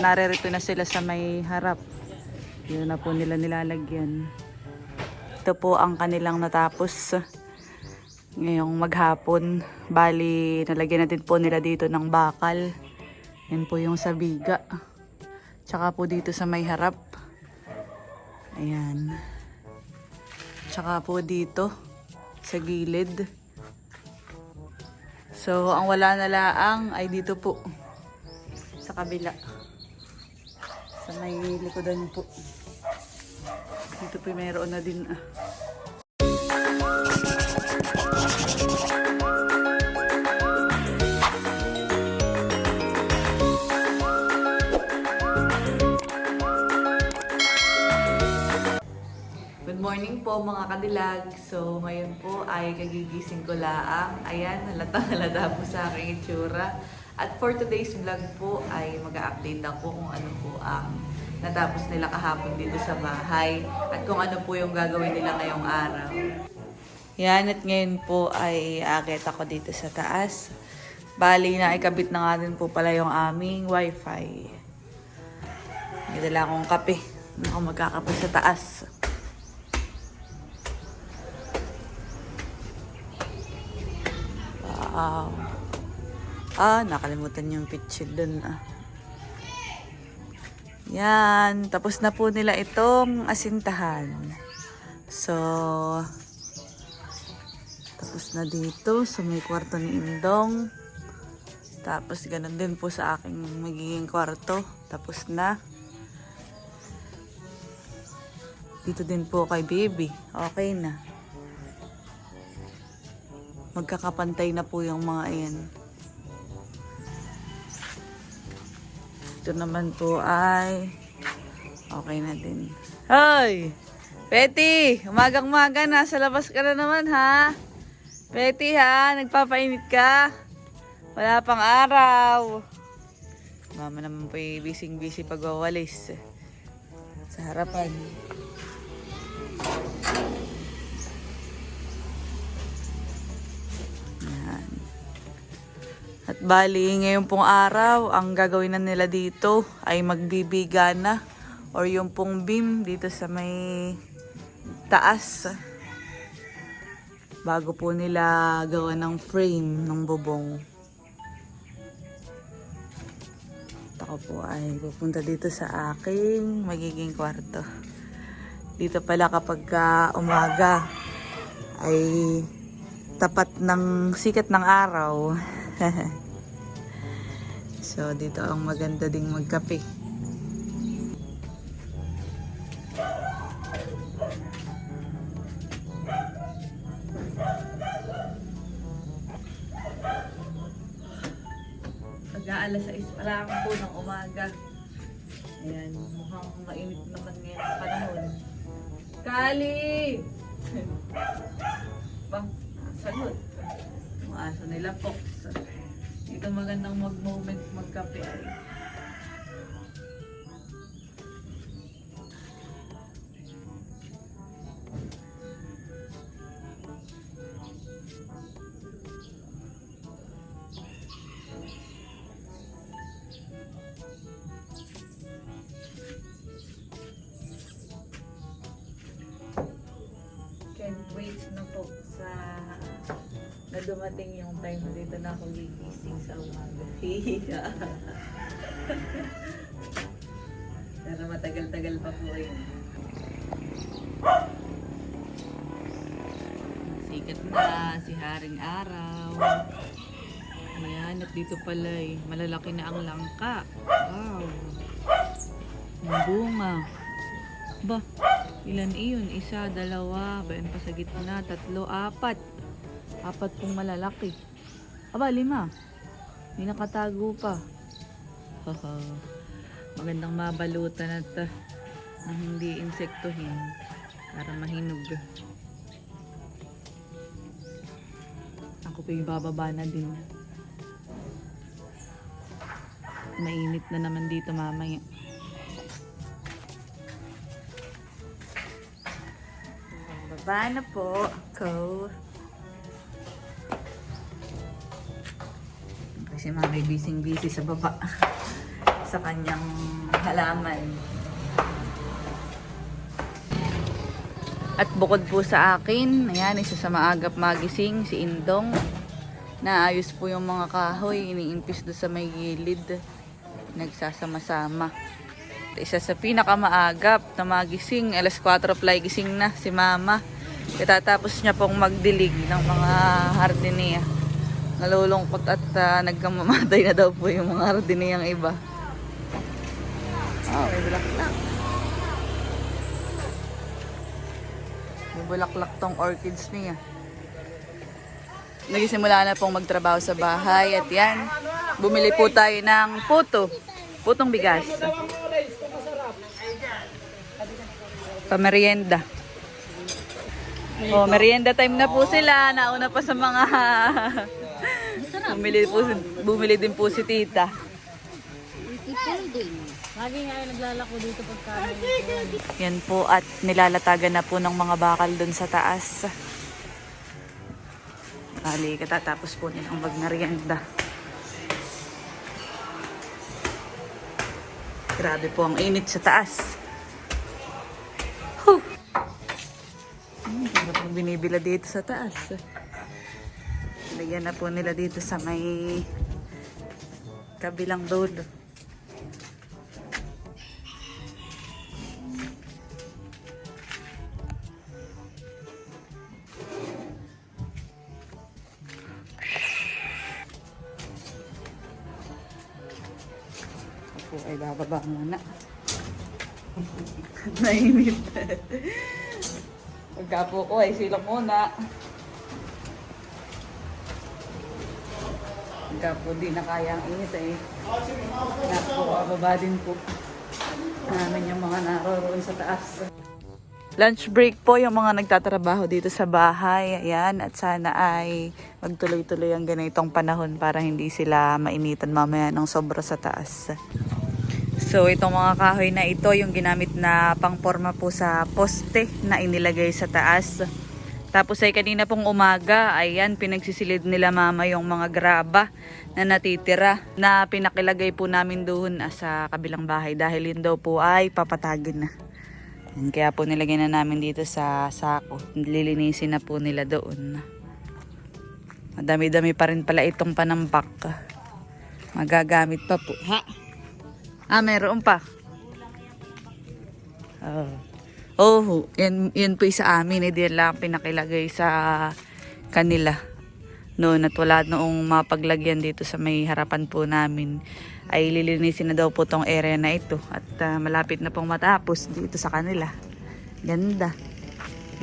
naririto na sila sa may harap. Yun na po nila nilalagyan. Ito po ang kanilang natapos ngayong maghapon. Bali, nalagyan na din po nila dito ng bakal. Yan po yung sabiga. Tsaka po dito sa may harap. Ayan. Tsaka po dito sa gilid. So, ang wala na laang ay dito po sa kabila. Sa may likodan po. Dito po mayroon na din ah. Good morning po mga kadilag. So ngayon po ay kagigising ko laang. Ayan, halatang halata po sa aking itsura. At for today's vlog po ay mag-update ako kung ano po ang natapos nila kahapon dito sa bahay. At kung ano po yung gagawin nila ngayong araw. Yan, at ngayon po ay akit ako dito sa taas. Bali na ikabit na nga din po pala yung aming wifi. May dala akong kape. Ako magkakape sa taas. Wow. Ah, nakalimutan yung picture dun ah. Yan, tapos na po nila itong asintahan. So, tapos na dito sa may kwarto ni Indong. Tapos ganun din po sa aking magiging kwarto. Tapos na. Dito din po kay baby. Okay na. Magkakapantay na po yung mga iyan. Ito naman po ay okay na din. Hoy! Betty! Umagang-umaga, nasa labas ka na naman ha? Betty ha, nagpapainit ka? Wala pang araw. Mama naman po busy-busy pagwawalis. Sa harapan. At bali, ngayon pong araw, ang gagawin na nila dito ay magbibigana or yung pong beam dito sa may taas. Bago po nila gawa ng frame ng bubong. At Ako po ay pupunta dito sa aking magiging kwarto. Dito pala kapag ka umaga ay tapat ng sikat ng araw. so, dito ang maganda ding magkape. Mag-aalas 6 pa lang po ng umaga. Ayan, mukhang mainit naman ngayon ang panahon. Kali! ba, sagot. Mga nila Fox. Dito magandang mag-moment magkape ay. Dumating yung time dito na ako gigising sa umaga. Hihiga. Pero matagal-tagal pa po yun. Sikat na si Haring Araw. Ayan, at dito pala eh, malalaki na ang langka. Wow. Ang bunga. Ba, ilan iyon? Isa, dalawa, bayan pa sa gitna, tatlo, apat. Apat pong malalaki. Aba, lima. May nakatago pa. Haha. Magandang mabalutan at uh, na hindi insektuhin para mahinog. Ako pa yung bababa na din. Mainit na naman dito mamaya. Baba na po ako. Kasi mami busy busy sa baba. sa kanyang halaman. At bukod po sa akin, ayan, isa sa maagap magising, si Indong. Naayos po yung mga kahoy, iniimpis doon sa may gilid. Nagsasama-sama. Isa sa pinakamaagap na magising, alas 4 fly gising na si Mama. Katatapos niya pong magdilig ng mga hardiniya. Nalulungkot at ah, nagkamamatay na daw po yung mga hardiniyang iba. Ah, may bulaklak. May bulaklak tong orchids niya. Nagisimula na pong magtrabaho sa bahay at yan, bumili po tayo ng puto. Putong bigas. Pamerienda. Oh, merienda time na po sila. Nauna pa sa mga bumili po bumili din po si tita. Lagi nga yung naglalako dito pagka Yan po at nilalatagan na po ng mga bakal doon sa taas. Bali, katatapos po nilang magmerienda. Grabe po ang init sa taas. Huh! Hmm, binibila dito sa taas. Lagyan na po nila dito sa may kabilang dulo. Ako ay bababa muna. Nainit. Pagka po ko ay silong muna. Pagka po di na kaya ang init eh. Napo, bababa din po. Namin yung mga naroon sa taas. Lunch break po yung mga nagtatrabaho dito sa bahay. Ayan, at sana ay magtuloy-tuloy ang ganitong panahon para hindi sila mainitan mamaya ng sobra sa taas. So itong mga kahoy na ito yung ginamit na pangporma po sa poste na inilagay sa taas. Tapos ay kanina pong umaga, ayan, pinagsisilid nila mama yung mga graba na natitira na pinakilagay po namin doon ah, sa kabilang bahay dahil yun daw po ay papatagin na. Yan, kaya po nilagay na namin dito sa sako. Lilinisin na po nila doon. Madami-dami pa rin pala itong panampak. Magagamit pa po. Ha? Ah, meron pa. Oh. Oh, yan, yan po sa amin. Hindi lang pinakilagay sa kanila. Noon at wala noong mapaglagyan dito sa may harapan po namin ay lilinisin na daw po tong area na ito at ah, malapit na pong matapos dito sa kanila. Ganda.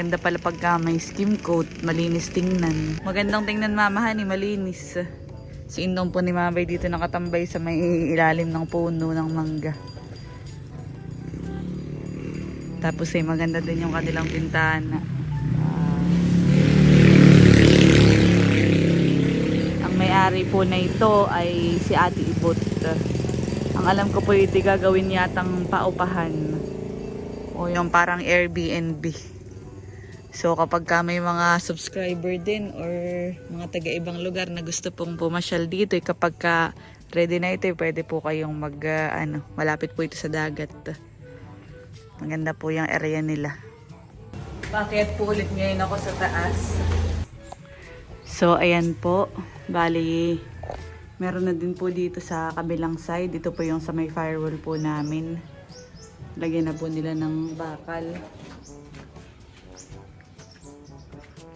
Ganda pala pagka may skim coat, malinis tingnan. Magandang tingnan mamahan ni malinis. Si Indong po ni Mabay dito nakatambay sa may ilalim ng puno ng mangga. Tapos ay maganda din yung kanilang bintana. Ang may-ari po na ito ay si Ate Ibot. Ang alam ko po ito gagawin yatang paupahan. O yung parang Airbnb. So kapag ka may mga subscriber din or mga taga-ibang lugar na gusto pong pumasyal dito, eh, kapag ka ready na ito, eh, pwede po kayong mag, ah, ano, malapit po ito sa dagat. Maganda po yung area nila. Bakit po ulit ngayon ako sa taas? So, ayan po. Bali, meron na din po dito sa kabilang side. Ito po yung sa may firewall po namin. Lagyan na po nila ng bakal.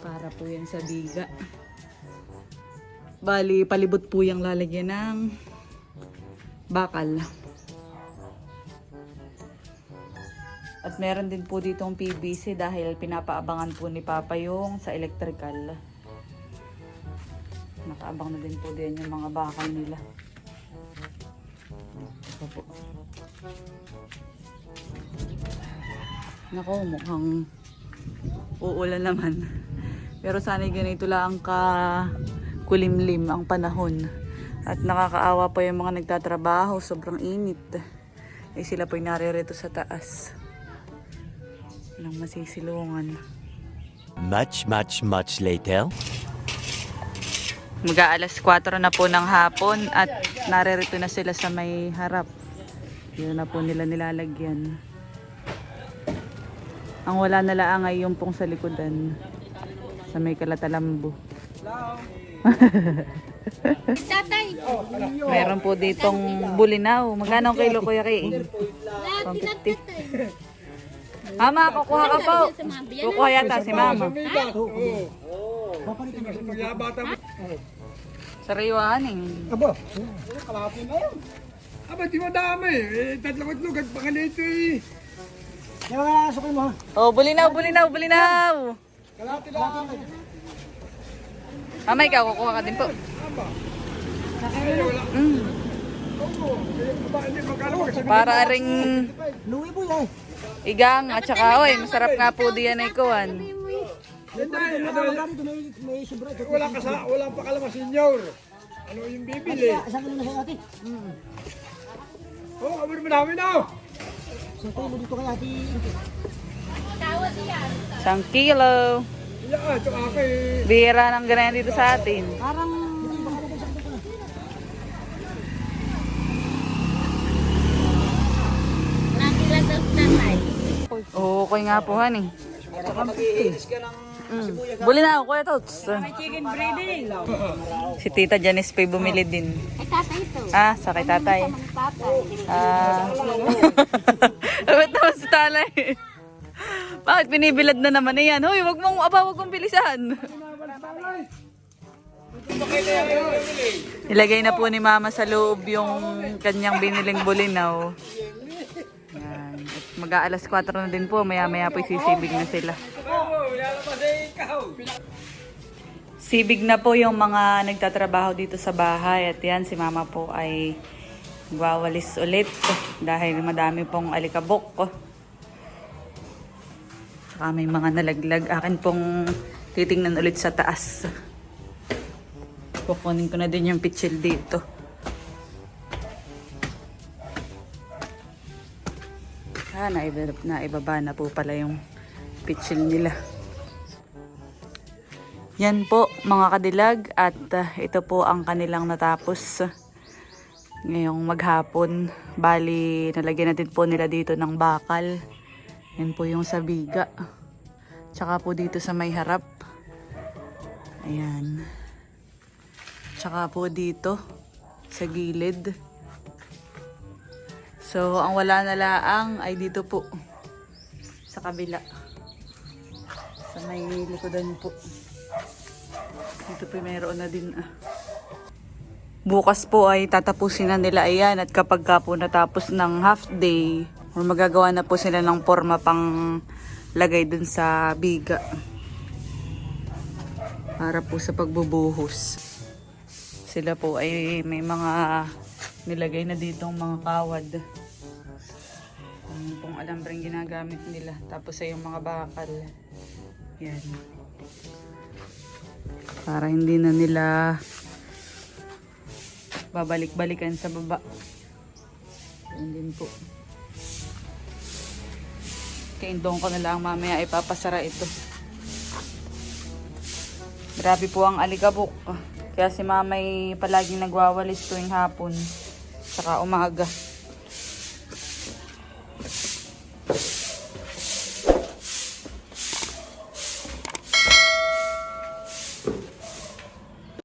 Para po yan sa biga. Bali, palibot po yung lalagyan ng bakal. At meron din po ditong PVC dahil pinapaabangan po ni Papa yung sa electrical. Nakaabang na din po din yung mga bakal nila. Ito po. Nako, mukhang uulan naman. Pero sana ganito lang ka kulimlim ang panahon. At nakakaawa pa yung mga nagtatrabaho, sobrang init. Eh sila po'y naririto sa taas. Walang masisilungan. Much, much, much later. Mag-aalas 4 na po ng hapon at naririto na sila sa may harap. Yun na po nila nilalagyan. Ang wala na lang ay yung pong sa likodan. Sa may kalatalambo. Tatay! Meron po ditong bulinaw. Magkano ang kilo kuya kay? Lahat 150. Mama, kukuha ka po. Kukuha yata si mama. Sariwahan eh. Aba, kalapin na yun. Aba, di madami. Eh, tatlong itlog at pangalito eh. Yung mga sukin mo ha? Oh, bulinaw, bulinaw, bulinaw. Kalapin lang. Mama, ikaw, kukuha ka din po. Mm. Aba, magkano kasi. Para ring Luwi po yan. Igang at saka, oy, masarap nga po diyan ay kuwan. Wala ka sa, wala pa kalama senyor. Ano yung bibili? Kilo na sa ate. Oh, abo naman namin na. Isang kilo dito kay ate. Isang kilo. Yeah, ito ako eh. Bira ng ganyan dito sa atin. Parang hindi ba kalabay sa kilo na? Nakila daw tatay. Oo, okay nga po, han eh. Mm. Buli na ako, Kuya Tots. chicken breeding. Si Tita Janice pa bumili din. Ay, tatay ito. Ah, sa kay tatay. Ah. Ba't naman si Talay? Bakit binibilad na naman na yan? Hoy, wag mong, aba, wag mong bilisan. Ilagay na po ni Mama sa loob yung kanyang biniling bulinaw. Mag-aalas 4 na din po. Maya-maya po sisibig na sila. Sibig na po yung mga nagtatrabaho dito sa bahay. At yan, si Mama po ay wawalis ulit dahil madami pong alikabok. Tsaka may mga nalaglag. Akin pong titingnan ulit sa taas. Kukunin ko na din yung pitchil dito. Ah, naiba, naibaba na po pala yung pitchil nila. Yan po mga kadilag at ah, ito po ang kanilang natapos ngayong maghapon. Bali, nalagyan natin po nila dito ng bakal. Yan po yung sabiga. Tsaka po dito sa may harap. Ayan. Tsaka po dito sa gilid. So, ang wala na laang ay dito po sa kabila. Sa may likodan po. Dito po mayroon na din ah. Bukas po ay tatapusin na nila ayan at kapag ka po natapos ng half day or magagawa na po sila ng forma pang lagay dun sa biga para po sa pagbubuhos. Sila po ay may mga nilagay na ditong mga kawad. Yung pong alambreng ginagamit nila. Tapos ay yung mga bakal. Yan. Para hindi na nila babalik-balikan sa baba. Yan din po. Kaindong ko na lang mamaya ipapasara ito. Grabe po ang alikabok. Kaya si mamay palaging nagwawalis tuwing hapon. Saka umaga.